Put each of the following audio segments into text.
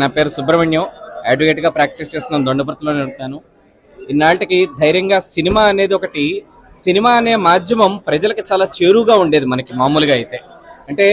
నా పేరు సుబ్రహ్మణ్యం. అడ్వకేట్గా ప్రాక్టీస్ చేస్తున్నాను దొండపర్తిలోనే ఉంటాను. ఇన్నాళ్ళకి ధైర్యంగా సినిమా అనేది ఒకటి సినిమా అనే మాధ్యమం ప్రజలకు చాలా చేరువుగా ఉండేది మనకి మామూలుగా అయితే. అంటే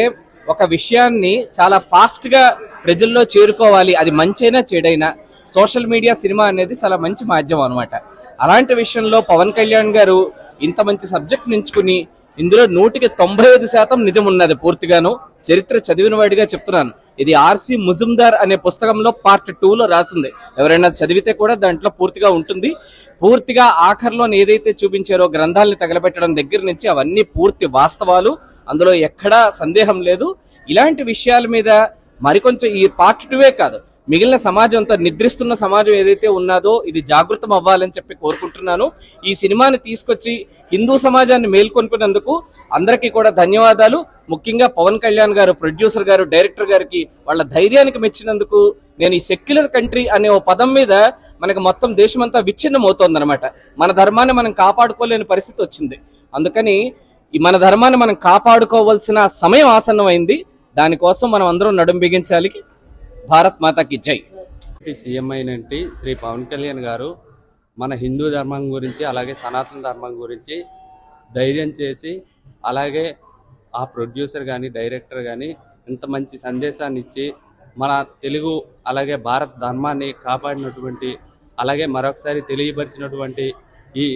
ఒక విషయాన్ని చాలా ఫాస్ట్గా ప్రజల్లో చేరుకోవాలి అది మంచైనా చెడైనా సోషల్ మీడియా సినిమా అనేది చాలా మంచి మాధ్యమం అనమాట అలాంటి విషయంలో పవన్ కళ్యాణ్ గారు ఇంత మంచి సబ్జెక్ట్ ఎంచుకుని ఇందులో నూటికి తొంభై ఐదు శాతం నిజం ఉన్నది పూర్తిగాను. చరిత్ర చదివిన వాడిగా చెప్తున్నాను. ఇది ఆర్సి ముజుందార్ అనే పుస్తకంలో పార్ట్ టూలో రాసింది. ఎవరైనా చదివితే కూడా దాంట్లో పూర్తిగా ఉంటుంది. పూర్తిగా ఆఖరిలో ఏదైతే చూపించారో గ్రంథాలని తగలబెట్టడం దగ్గర నుంచి అవన్నీ పూర్తి వాస్తవాలు. అందులో ఎక్కడా సందేహం లేదు. ఇలాంటి విషయాల మీద మరికొంచెం ఈ పార్ట్ టూవే కాదు. మిగిలిన సమాజంతో నిద్రిస్తున్న సమాజం ఏదైతే ఉన్నదో ఇది జాగృతం అవ్వాలని చెప్పి కోరుకుంటున్నాను. ఈ సినిమాని తీసుకొచ్చి హిందూ సమాజాన్ని మేల్కొల్పినందుకు అందరికీ కూడా ధన్యవాదాలు. ముఖ్యంగా పవన్ కళ్యాణ్ గారు ప్రొడ్యూసర్ గారు డైరెక్టర్ గారికి వాళ్ళ ధైర్యానికి మెచ్చినందుకు నేను ఈ సెక్యులర్ కంట్రీ అనే ఓ పదం మీద మనకు మొత్తం దేశమంతా విచ్ఛిన్నం అవుతోందనమాట మన ధర్మాన్ని మనం కాపాడుకోలేని పరిస్థితి వచ్చింది. అందుకని ఈ మన ధర్మాన్ని మనం కాపాడుకోవాల్సిన సమయం ఆసన్నమైంది. దానికోసం మనం అందరం నడుం బిగించాలి. భారత్ మాతాకి జై. సీఎం అయినట్టి శ్రీ పవన్ కళ్యాణ్ గారు మన హిందూ ధర్మం గురించి అలాగే సనాతన ధర్మం గురించి ధైర్యం చేసి అలాగే ఆ ప్రొడ్యూసర్ కానీ డైరెక్టర్ కానీ ఇంత మంచి సందేశాన్ని ఇచ్చి మన తెలుగు అలాగే భారత ధర్మాన్ని కాపాడినటువంటి అలాగే మరొకసారి తెలియపరిచినటువంటి ఈ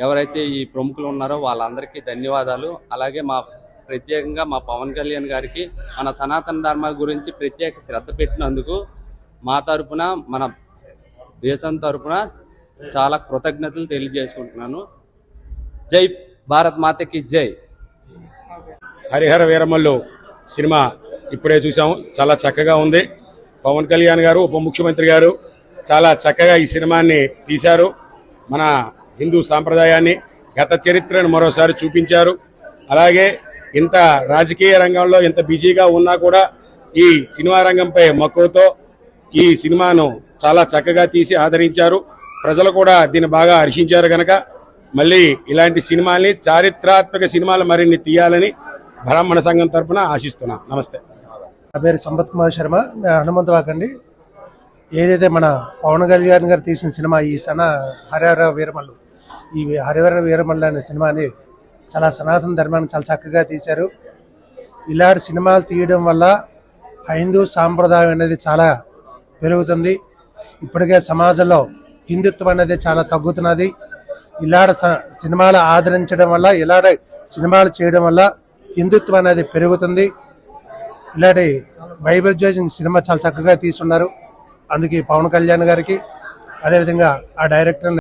ఎవరైతే ఈ ప్రముఖులు ఉన్నారో వాళ్ళందరికీ ధన్యవాదాలు. అలాగే మా ప్రత్యేకంగా మా పవన్ కళ్యాణ్ గారికి మన సనాతన ధర్మ గురించి ప్రత్యేక శ్రద్ధ పెట్టినందుకు మా తరపున మన దేశం తరపున చాలా కృతజ్ఞతలు తెలియజేసుకుంటున్నాను. జై భారత్ మాతకి జై. హరిహర వీరమల్లు సినిమా ఇప్పుడే చూసాము చాలా చక్కగా ఉంది. పవన్ కళ్యాణ్ గారు ఉప ముఖ్యమంత్రి గారు చాలా చక్కగా ఈ సినిమాని తీశారు. మన హిందూ సాంప్రదాయాన్ని గత చరిత్రను మరోసారి చూపించారు. అలాగే ఇంత రాజకీయ రంగంలో ఇంత బిజీగా ఉన్నా కూడా ఈ సినిమా రంగంపై మక్కువతో ఈ సినిమాను చాలా చక్కగా తీసి ఆదరించారు. ప్రజలు కూడా దీన్ని బాగా హర్షించారు కనుక మళ్ళీ ఇలాంటి సినిమాల్ని చారిత్రాత్మక సినిమాలు మరిన్ని తీయాలని బ్రాహ్మణ సంఘం తరఫున ఆశిస్తున్నాను నమస్తే. నా పేరు సంపత్ కుమార్ శర్మ. హనుమంతవాకండి. ఏదైతే మన పవన్ కళ్యాణ్ గారు తీసిన సినిమా ఈ సన హరిహర వీరమల్లు ఈ హరిహర వీరమల్లు అనే సినిమాని చాలా సనాతన ధర్మాన్ని చాలా చక్కగా తీశారు. ఇలాంటి సినిమాలు తీయడం వల్ల హైందూ సాంప్రదాయం అనేది చాలా పెరుగుతుంది. ఇప్పటికే సమాజంలో హిందుత్వం అనేది చాలా తగ్గుతున్నది. ఇలాంటి స- సినిమాలు ఆదరించడం వల్ల ఇలాంటి సినిమాలు చేయడం వల్ల హిందుత్వం అనేది పెరుగుతుంది. ఇలాంటి వైవిధ్యం సినిమా చాలా చక్కగా తీసున్నారు అందుకే పవన్ కళ్యాణ్ గారికి అదేవిధంగా ఆ డైరెక్టర్